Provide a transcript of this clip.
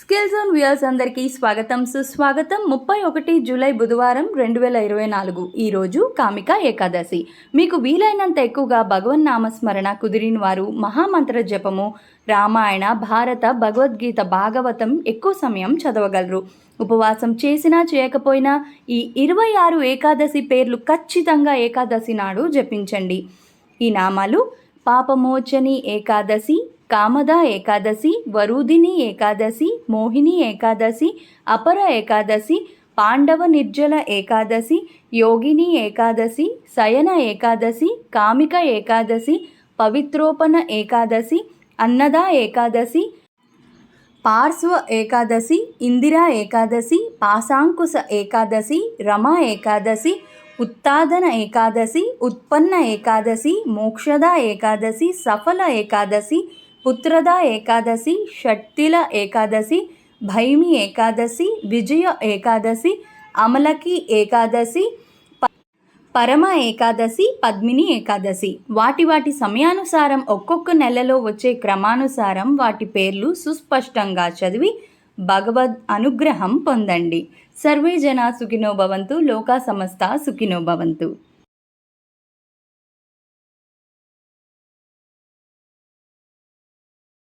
Skill zone viewers అందరికీ స్వాగతం. సుస్వాగతం. ముప్పై ఒకటి జూలై బుధవారం రెండు వేల ఇరవై నాలుగు. ఈరోజు కామిక ఏకాదశి. మీకు వీలైనంత ఎక్కువగా భగవన్ నామస్మరణ కుదిరిన వారు మహామంత్ర జపము రామాయణ భారత భగవద్గీత భాగవతం ఎక్కువ సమయం చదవగలరు. ఉపవాసం చేసినా చేయకపోయినా ఈ ఇరవై ఆరు ఏకాదశి పేర్లు ఖచ్చితంగా ఏకాదశి నాడు జపించండి. ఈ నామాలు పాపమోచని ఏకాదశి కామద ఏకాదశి వరుదిని ఏకాదశి మోహిని ఏకాదశి అపర ఏకాదశి పాండవ నిర్జల ఏకాదశి యోగిని ఏకాదశి శయన ఏకాదశి కామిక ఏకాదశి పవిత్రోపన ఏకాదశి అన్నదా ఏకాదశి పార్శ్వ ఏకాదశి ఇందిరా ఏకాదశి పాశాంకుశ ఏకాదశి రమా ఏకాదశి ఉత్తాదన ఏకాదశి ఉత్పన్న ఏకాదశి మోక్షద ఏకాదశి సఫల ఏకాదశి పుత్రద ఏకాదశి షట్టిల ఏకాదశి భైమి ఏకాదశి విజయ ఏకాదశి అమలకి ఏకాదశి పరమ ఏకాదశి పద్మిని ఏకాదశి. వాటి వాటి సమయానుసారం ఒక్కొక్క నెలలో వచ్చే క్రమానుసారం వాటి పేర్లు సుస్పష్టంగా చదివి భగవద్ అనుగ్రహం పొందండి. సర్వే జనా సుఖినో భవంతు లోకా సమస్త సుఖినో భవంతు.